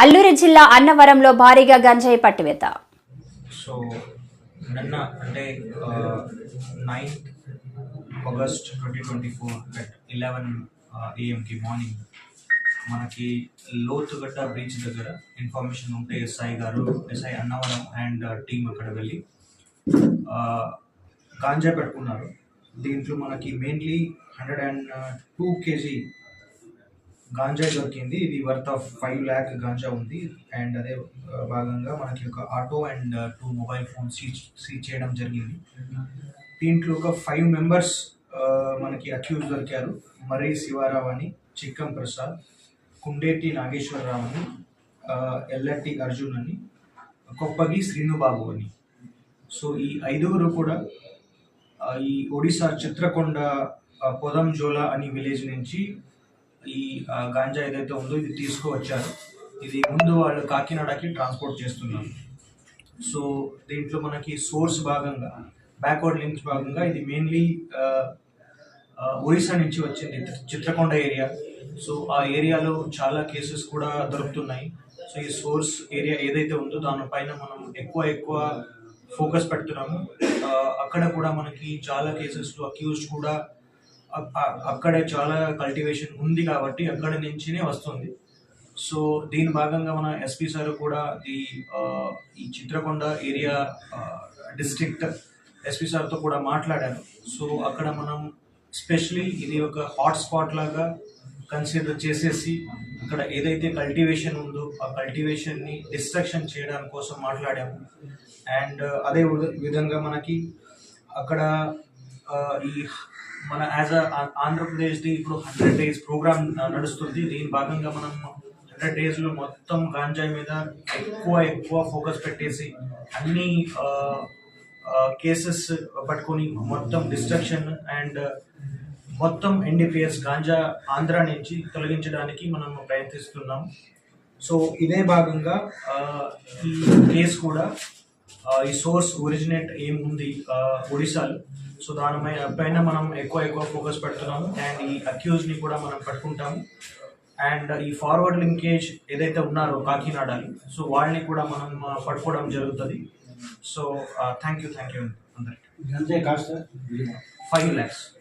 అల్లూరి జిల్లా అన్నవరంలో భారీగా గంజాయి పట్టివేత. సో నిన్న అంటే ninth August twenty twenty four at eleven ఏఎంకి morning మనకి లోతుగడ్డ బ్రిడ్జ్ దగ్గర ఇన్ఫర్మేషన్ ఉంటే ఎస్ఐ గారు ఎస్ఐ అన్నవరం అండ్ టీం అక్కడ వెళ్ళి గాంజా పెట్టుకున్నారు. దీంట్లో మనకి mainly hundred and two KG ganja దొరికింది. ఇది worth of five lakh ganja ఉంది. అండ్ అదే భాగంగా మనకి ఒక auto and two mobile phone seize seize చేయడం జరిగింది. దీంట్లో ఒక ఫైవ్ మెంబర్స్ మనకి అక్యూజ్ దొరికారు. మర్రి శివారావు అని చిక్కం ప్రసాద్ కుండేటి నాగేశ్వరరావు అని ఎల్లటి అర్జున్ అని కొప్పగి శ్రీనుబాబు అని సో ఈ ఐదుగురు కూడా ఈ ఒడిశా చిత్రకొండ పొదంజోల అని విలేజ్ నుంచి ఈ గాంజా ఏదైతే ఉందో ఇది తీసుకువచ్చారు. ఇది ముందు వాళ్ళు కాకినాడకి ట్రాన్స్పోర్ట్ చేస్తున్నారు. సో దీంట్లో మనకి సోర్స్ భాగంగా బ్యాక్వర్డ్ లింక్స్ భాగంగా ఇది మెయిన్లీ ఒరిస్సా నుంచి వచ్చింది చిత్రకొండ ఏరియా. సో ఆ ఏరియాలో చాలా కేసెస్ కూడా దొరుకుతున్నాయి. సో ఈ సోర్స్ ఏరియా ఏదైతే ఉందో దానిపైన మనం ఎక్కువ ఎక్కువ ఫోకస్ పెడుతున్నాము. అక్కడ కూడా మనకి చాలా కేసెస్లో అక్యూజ్డ్ కూడా అక్కడే చాలా కల్టివేషన్ ఉంది కాబట్టి అక్కడ నుంచినే వస్తుంది. సో దీని భాగంగా మన ఎస్పీ సార్ కూడా ఈ ఈ చిత్రకొండ ఏరియా డిస్ట్రిక్ట్ ఎస్పీ సార్తో కూడా మాట్లాడారు. సో అక్కడ మనం స్పెషలీ ఇది ఒక హాట్ స్పాట్ లాగా కన్సిడర్ చేసేసి అక్కడ ఏదైతే కల్టివేషన్ ఉందో ఆ కల్టివేషన్ని డిస్ట్రక్షన్ చేయడానికి కోసం మాట్లాడాము. అండ్ అదే విధ- విధంగా మనకి అక్కడ ఈ మన యాజ్ అ ఆంధ్రప్రదేశ్ది ఇప్పుడు హండ్రెడ్ డేస్ ప్రోగ్రామ్ నడుస్తుంది. దీని భాగంగా మనం హండ్రెడ్ డేస్లో మొత్తం గాంజాయి మీద ఎక్కువ ఎక్కువ ఫోకస్ పెట్టేసి అన్ని కేసెస్ పట్టుకొని మొత్తం డిస్ట్రక్షన్ అండ్ మొత్తం ఎన్డీపీఎస్ గాంజా ఆంధ్ర నుంచి తొలగించడానికి మనం ప్రయత్నిస్తున్నాం. సో ఇదే భాగంగా ఈ కేసు కూడా ఈ సోర్స్ ఒరిజినేట్ ఏముంది? ఒడిశాలో. సో దాని పై- పైన మనం ఎక్కువ ఎక్కువ ఫోకస్ పెడుతున్నాము. అండ్ ఈ అక్యూజ్ని కూడా మనం పట్టుకుంటాము. అండ్ ఈ ఫార్వర్డ్ లింకేజ్ ఏదైతే ఉన్నారో కాకినాడని సో వాళ్ళని కూడా మనం పట్టుకోవడం జరుగుతుంది. So thank you thank you అందరికి. ఫైవ్ ల్యాక్స్